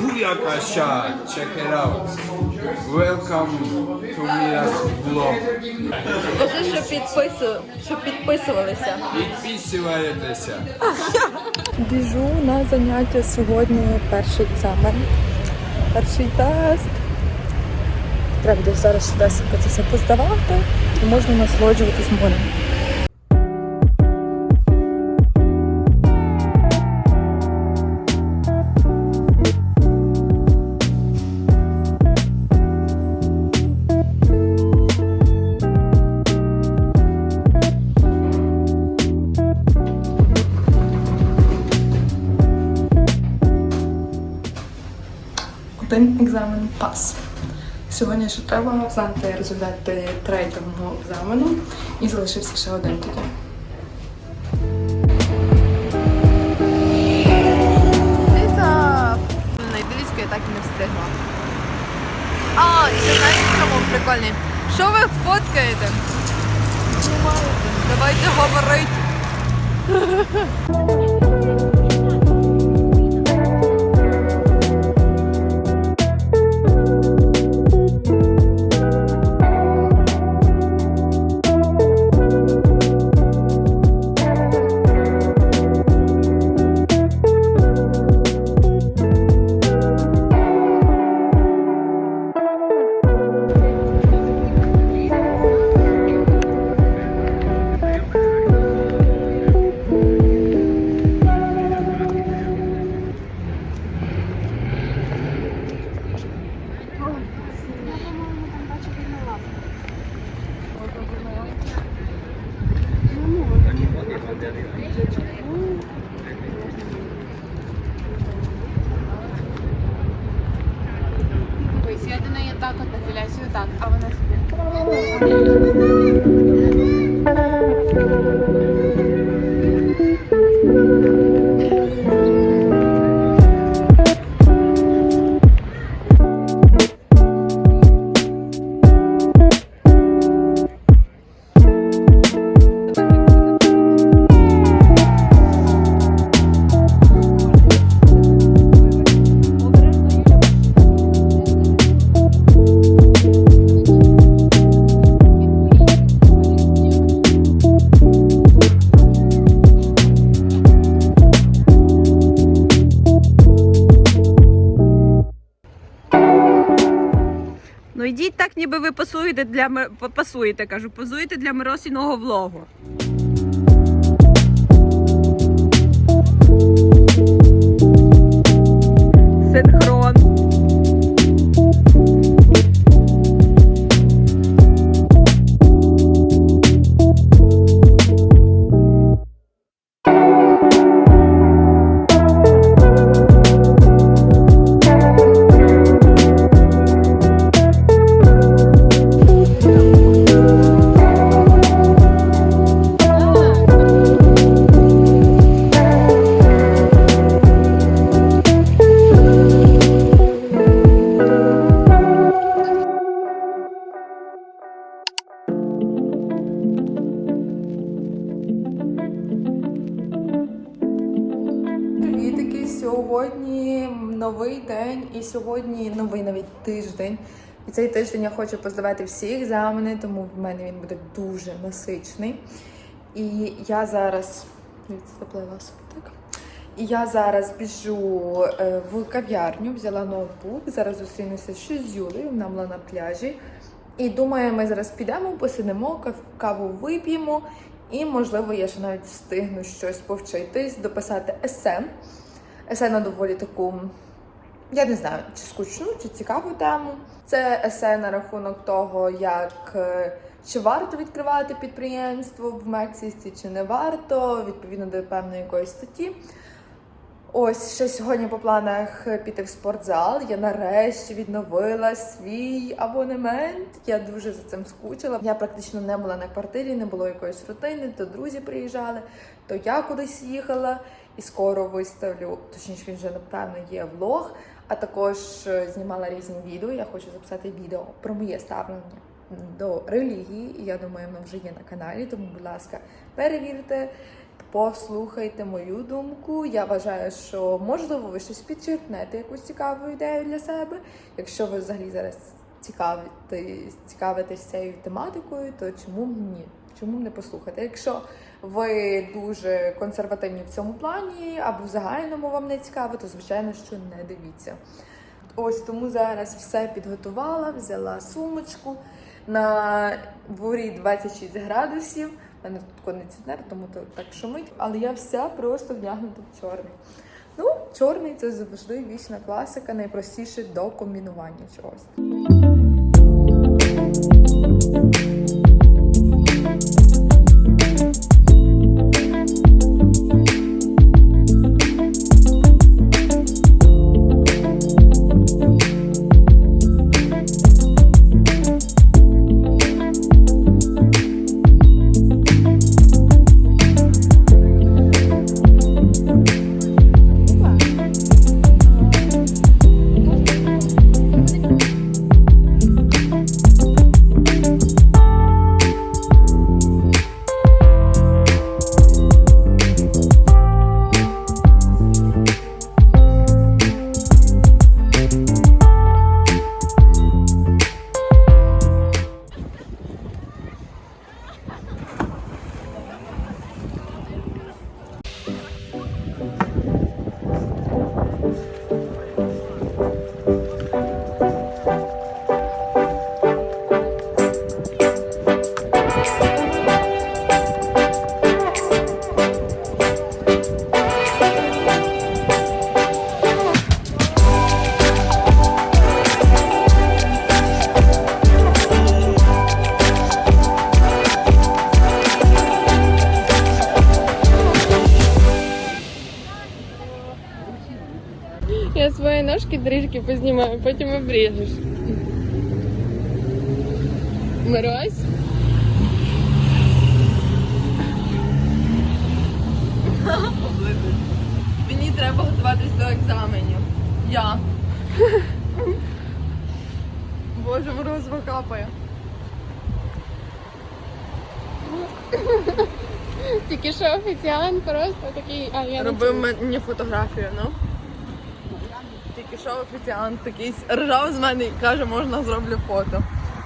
Booyaka shot! Check it out. Welcome to Miras vlog. Кажи, що підпису, що підписувалися. Біжу на заняття сьогодні перший екзамен. Перший тест. Треба буде зараз все поздавати і можна насолоджуватись морем. Один екзамен пас. Сьогодні ще треба знати результати третього екзамену і залишився ще один тоді. На я так і не встигла. А, ще знаєте, чому прикольний? Що ви фоткаєте? Давайте говорити. Пасуєте для пасуєте, кажу, позуєте для Миросіного влогу. Сьогодні новий навіть тиждень. І цей тиждень я хочу поздавати всі екзамени, тому в мене він буде дуже насичний. І я зараз відстаплила так. І я зараз біжу е, в кав'ярню, взяла ноутбук. Зараз зустрінуся ще з Юлею, вона була на пляжі. І думаю, ми зараз підемо, посидимо, каву вип'ємо. І, можливо, я ще навіть встигну щось повчитись, дописати есе. Есе на доволі таку, я не знаю, чи скучну, чи цікаву тему. Це есе на рахунок того, як е, чи варто відкривати підприємство в Мексиці, чи не варто, відповідно до певної якоїсь статті. Ось ще сьогодні по планах піти в спортзал. Я нарешті відновила свій абонемент. Я дуже за цим скучила. Я практично не була на квартирі, не було якоїсь рутини. То друзі приїжджали, то я кудись їхала і скоро виставлю. Точніше, він вже напевно є влог. А також е, знімала різні відео. Я хочу записати відео про моє ставлення до релігії. І я думаю, воно вже є на каналі. Тому, будь ласка, перевірте. послухайте мою думку. Я вважаю, що можливо ви щось підчеркнете якусь цікаву ідею для себе. Якщо ви взагалі зараз цікавитесь, цікавитесь цією тематикою, то чому б ні? Чому б не послухати? Якщо ви дуже консервативні в цьому плані, або в загальному вам не цікаво, то звичайно, що не дивіться. Ось тому зараз все підготувала, взяла сумочку. На дворі 26 градусів. У мене тут кондиціонер, тому то так шумить. Але я вся просто вдягнута в чорний. Ну, чорний це завжди вічна класика, найпростіше до комбінування чогось. Познімаю, потім обріжеш. Мирось. Мені треба готуватись до екзаменів. Я. Боже, морозиво капає. Тільки що офіціант просто такий, а я Робив мені фотографію, ну. Що офіціант такий ржав з мене і каже, можна зроблю фото.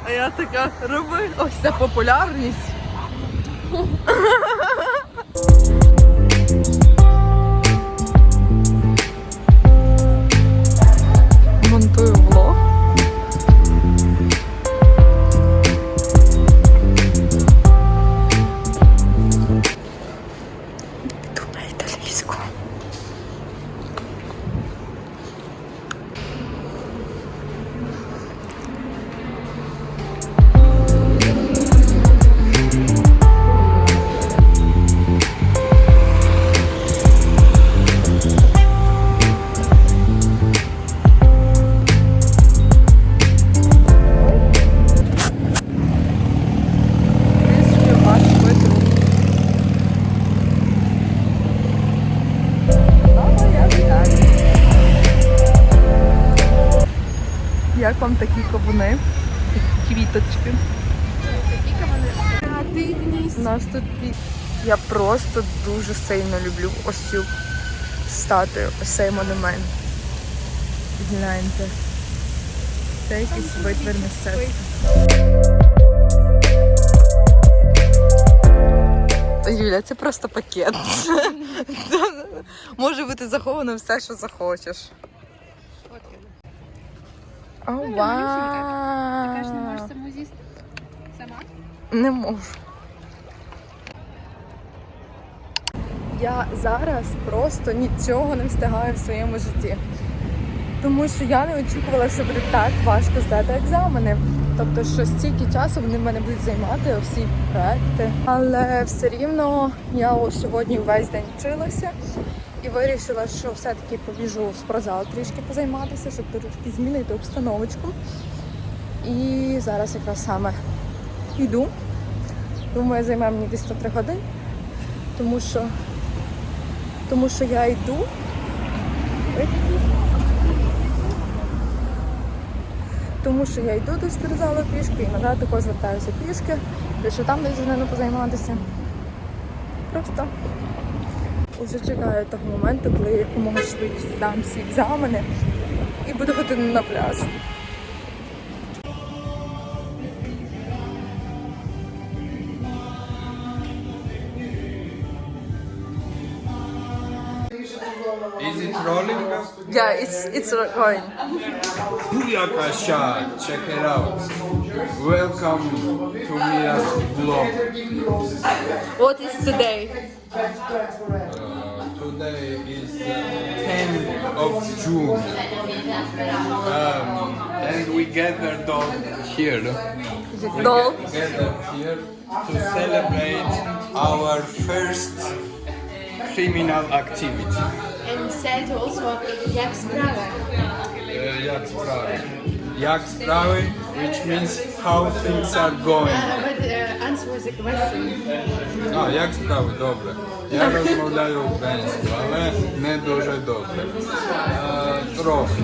А я така, роби, ось це популярність. Як вам такі кавуни? Такі квіточки. У нас тут я просто дуже сильно люблю ось цю статую, ось цей монумент. Гляньте. Це якийсь витвір мистецтва. Юля, це просто пакет. Може бути заховано все, що захочеш. О, Ну, вау. Ти кажеш, не можеш саму з'їсти? Сама? Не можу. Я зараз просто нічого не встигаю в своєму житті. Тому що я не очікувала, що буде так важко здати екзамени. Тобто, що стільки часу вони в мене будуть займати всі проекти. Але все рівно я ось сьогодні весь день вчилася і вирішила, що все-таки побіжу в спортзал трішки позайматися, щоб трішки змінити обстановочку. І зараз якраз саме йду. Думаю, займе мені десь 103 години, тому що, тому що я йду. Тому що я йду до спортзалу пішки і назад також вертаюся пішки, лише там десь з позайматися. Просто Уже чекаю того моменту, коли я якомога швидше здам всі екзамени і буду ходити на пляж. Is it rolling? Yeah, it's it's going. Booyakasha! Check it out. Welcome to Mira's vlog. What is today? Uh, today is the 10th of June. Um, and we gathered all here. We gathered here to celebrate our first criminal activity. And said also, jak sprawa? Uh, jak sprawy. Jak sprawy, which means how things are going. Uh, answer the question. А, як справи? Добре. Я розмовляю українською, але не дуже добре. Е, трохи.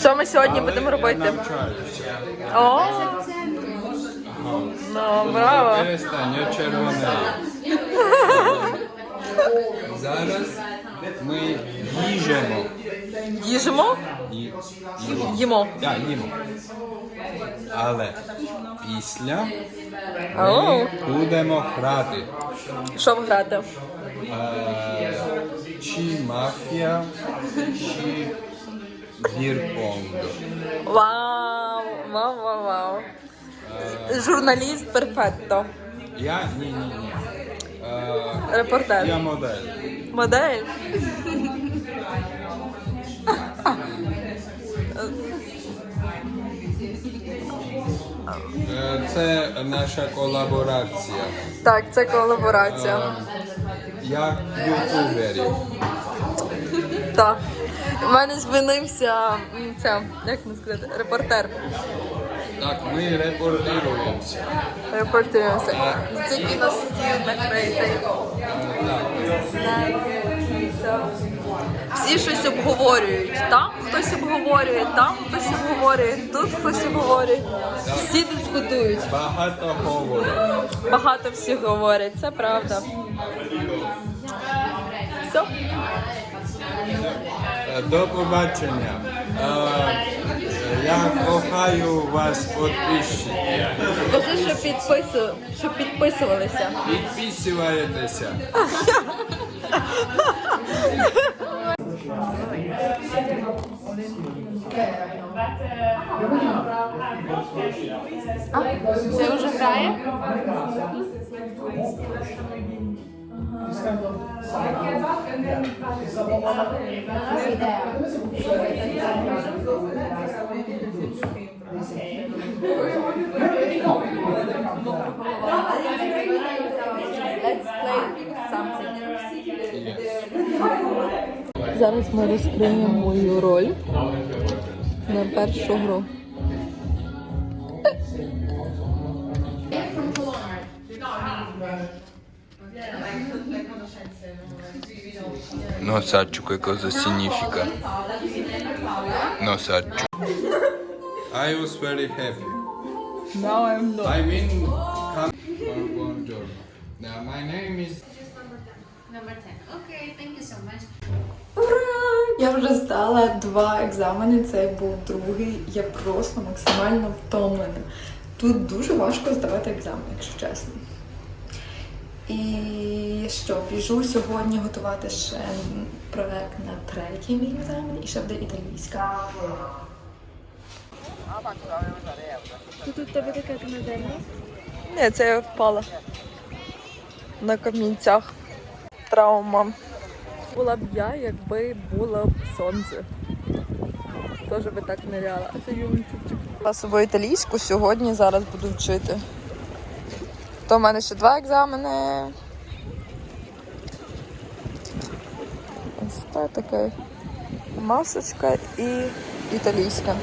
Що ми сьогодні Але будемо я робити? навчаюся. О, ну браво. Перестань, я червонею. Зараз ми їжемо. Їжимо? Їмо. Так, їмо. Але після ми будемо грати. що ви грати? Е, чи мафія, чи бірпонг. Вау, вау, вау, вау. Журналіст перфетто. Я ні, ні, ні. Е, Репортер. я модель. Модель. Це наша колаборація. Так, це колаборація. Е, як ютуберів. Так. У мене звинився м, ця, як не сказати, репортер. Так, ми репортируємося. Репортуємося. Тільки на стіл накритий. Так. Всі щось обговорюють. Там хтось обговорює, там хтось обговорює, тут хтось обговорює. Всі дискутують. Багато говорять. Багато всі говорять, це правда. Все. До побачення. Е, Я кохаю вас підписчики. Кажи, що підпису, щоб підписувалися. Підписуйтеся. Це вже грає? Let's Зараз ми розкриємо мою роль на першу гру. Носатчик якого синіфіка. Носатчик. I was very happy. Now I'm not. I mean, come. Buongiorno. Now my name is. Number 10. Number 10. Я вже здала два екзамени, це був другий. Я просто максимально втомлена. Тут дуже важко здавати екзамен, якщо чесно. І що, біжу сьогодні готувати ще проект на третій мій екзамен і ще буде італійська. Тут у тебе така канадельна? Ні, це я впала на камінцях. Травма. Була б я, якби було б сонце. Теж би так ниряла. Це юмчик. Собою італійську сьогодні зараз буду вчити. То в мене ще два екзамени. Ось та така масочка і італійська.